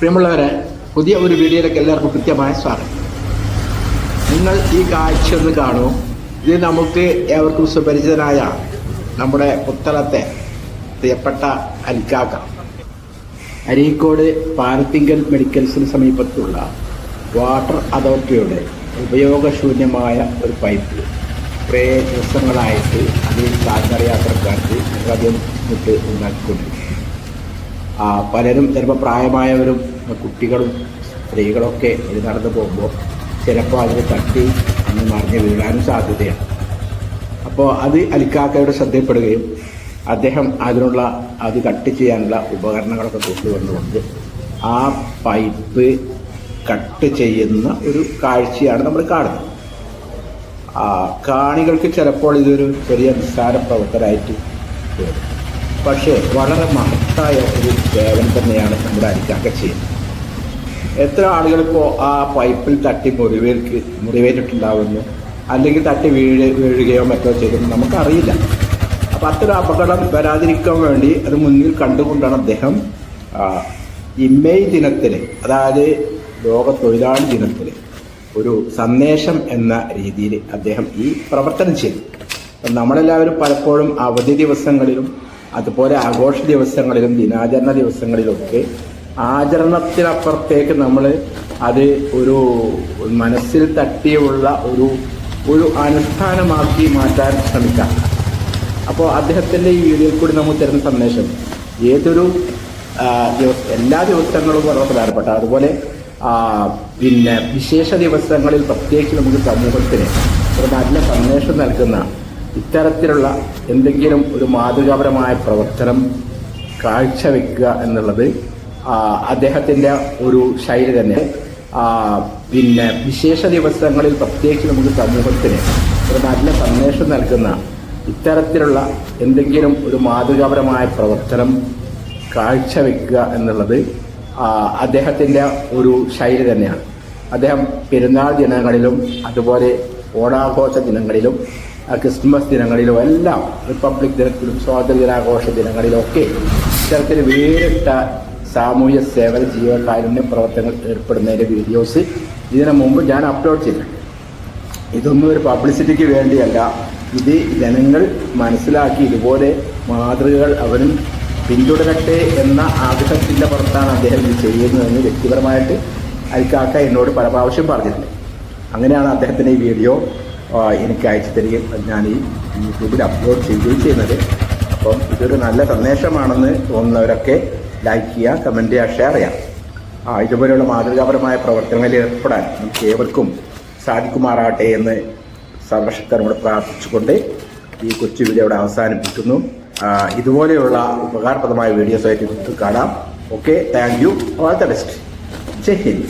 പ്രിയമുള്ളവരെ പുതിയ ഒരു വീഡിയോയിലേക്ക് എല്ലാവർക്കും കൃത്യമായ സ്വാഗതം. നിങ്ങൾ ഈ കാഴ്ച ഒന്ന് കാണൂ. ഇത് നമുക്ക് ഏവർക്കും സുപരിചിതനായ നമ്മുടെ പുത്തളത്തെ പ്രിയപ്പെട്ട അൽക്കാക്ക അരീക്കോട് പാരത്തിങ്കൽ മെഡിക്കൽസിന് സമീപത്തുള്ള വാട്ടർ അതോറിറ്റിയുടെ ഉപയോഗശൂന്യമായ ഒരു പൈപ്പ് കുറേ ദിവസങ്ങളായിട്ട് അതിൽ കാൽനട യാത്രക്കാർക്ക് അധികം ബുദ്ധിമുട്ട് ഉണ്ടാക്കിക്കൊണ്ടിരിക്കുന്നു. ആ, പലരും ചിലപ്പോൾ പ്രായമായവരും കുട്ടികളും സ്ത്രീകളൊക്കെ ഇത് നടന്നു പോകുമ്പോൾ ചിലപ്പോൾ അതിന് തട്ടി അന്ന് മറിഞ്ഞ് വീഴാനും സാധ്യതയാണ്. അപ്പോൾ അത് അലിക്കാക്കയുടെ ശ്രദ്ധയിൽപ്പെടുകയും അദ്ദേഹം അതിനുള്ള അത് കട്ട് ചെയ്യാനുള്ള ഉപകരണങ്ങളൊക്കെ കൊണ്ടുവന്നുകൊണ്ട് ആ പൈപ്പ് കട്ട് ചെയ്യുന്ന ഒരു കാഴ്ചയാണ് നമ്മൾ കാണുന്നത്. കാണികൾക്ക് ചിലപ്പോൾ ഇതൊരു ചെറിയ നിസ്സാര പ്രവർത്തനമായിട്ട് പക്ഷേ വളരെ മഹത്തായ ഒരു സേവനം തന്നെയാണ് നമ്മുടെ അരിക്കാക്ക ചെയ്യുന്നത് എത്ര ആളുകളിപ്പോൾ ആ പൈപ്പിൽ തട്ടി മുറിവേൽക്ക് മുറിവേറ്റിട്ടുണ്ടാവുന്നു അല്ലെങ്കിൽ തട്ടി വീഴ് വീഴുകയോ മറ്റോ ചെയ്തെന്ന് നമുക്കറിയില്ല. അപ്പം അത്തരം അപകടം വരാതിരിക്കാൻ വേണ്ടി അത് മുന്നിൽ കണ്ടുകൊണ്ടാണ് അദ്ദേഹം ഈ മെയ് ദിനത്തിൽ അതായത് ലോക തൊഴിലാളി ദിനത്തിൽ ഒരു സന്ദേശം എന്ന രീതിയിൽ അദ്ദേഹം ഈ പ്രവർത്തനം ചെയ്തു. നമ്മളെല്ലാവരും പലപ്പോഴും അവധി ദിവസങ്ങളിലും അതുപോലെ ആഘോഷ ദിവസങ്ങളിലും ദിനാചരണ ദിവസങ്ങളിലൊക്കെ ആചരണത്തിനപ്പുറത്തേക്ക് നമ്മൾ അത് ഒരു മനസ്സിൽ തട്ടിയുള്ള ഒരു ഒരു അനുഷ്ഠാനമാക്കി മാറ്റാൻ ശ്രമിക്കാം അപ്പോൾ അദ്ദേഹത്തിന്റെ ഈ വീഡിയോയിൽ കൂടി നമുക്ക് തരുന്ന സന്ദേശം ഏതൊരു എല്ലാ ദിവസങ്ങളും വളരെ പ്രധാനപ്പെട്ട അതുപോലെ പിന്നെ വിശേഷ ദിവസങ്ങളിൽ പ്രത്യേകിച്ച് നമുക്ക് സമൂഹത്തിന് ഒരു നല്ല സന്ദേശം നൽകുന്ന ഇത്തരത്തിലുള്ള എന്തെങ്കിലും ഒരു മാതൃകാപരമായ പ്രവർത്തനം കാഴ്ചവെക്കുക എന്നുള്ളത് അദ്ദേഹത്തിന്റെ ഒരു ശൈലി തന്നെ. പിന്നെ വിശേഷ ദിവസങ്ങളിൽ പ്രത്യേകിച്ച് നമുക്ക് സമൂഹത്തിന് ഒരു നല്ല സന്ദേശം നൽകുന്ന ഇത്തരത്തിലുള്ള എന്തെങ്കിലും ഒരു മാതൃകാപരമായ പ്രവർത്തനം കാഴ്ചവെക്കുക എന്നുള്ളത് അദ്ദേഹത്തിന്റെ ഒരു ശൈലി തന്നെയാണ്. അദ്ദേഹം പെരുന്നാൾ ദിനങ്ങളിലും അതുപോലെ ഓണാഘോഷ ദിനങ്ങളിലും ക്രിസ്മസ് ദിനങ്ങളിലോ എല്ലാം റിപ്പബ്ലിക് ദിനത്തിലും സ്വാതന്ത്ര്യ ദിനാഘോഷ ദിനങ്ങളിലൊക്കെ ഇത്തരത്തിൽ വേറിട്ട സാമൂഹ്യ സേവന ജീവകാരുണ്യ പ്രവർത്തനങ്ങൾ ഏർപ്പെടുന്നതിന്റെ വീഡിയോസ് ഇതിനു മുമ്പ് ഞാൻ അപ്ലോഡ് ചെയ്തിട്ടുണ്ട്. ഇതൊന്നും ഒരു പബ്ലിസിറ്റിക്ക് വേണ്ടിയല്ല. ഇത് ജനങ്ങൾ മനസ്സിലാക്കി ഇതുപോലെ മാതൃകകൾ അവരും പിന്തുടരട്ടെ എന്ന ആഗ്രഹത്തിന്റെ പുറത്താണ് അദ്ദേഹം ഇത് ചെയ്യുന്നതെന്ന് വ്യക്തിപരമായിട്ട് അരിക്കാക്ക എന്നോട് പല പ്രാവശ്യം പറഞ്ഞിട്ടുണ്ട്. അങ്ങനെയാണ് അദ്ദേഹത്തിന്റെ ഈ വീഡിയോ. എനിക്ക് അയച്ചു തരികയും ഞാൻ ഈ യൂട്യൂബിൽ അപ്ലോഡ് ചെയ്യുകയും ചെയ്യുന്നത്. അപ്പം ഇതൊരു നല്ല സന്ദേശമാണെന്ന് തോന്നുന്നവരൊക്കെ ലൈക്ക് ചെയ്യുക കമന്റ് ചെയ്യുക ഷെയർ ചെയ്യാം ആ, ഇതുപോലെയുള്ള മാതൃകാപരമായ പ്രവർത്തനങ്ങളിൽ ഏർപ്പെടാൻ നമുക്ക് ഏവർക്കും സാധിക്കുമാറാകട്ടെ എന്ന് സർവശക്തനോട് പ്രാർത്ഥിച്ചുകൊണ്ട് ഈ കൊച്ചു വീഡിയോ ഇവിടെ അവസാനിപ്പിക്കുന്നു. ഇതുപോലെയുള്ള ഉപകാരപ്രദമായ വീഡിയോസ് ആയിട്ട് നമുക്ക് കാണാം. Okay thank you all the best Jai Hind.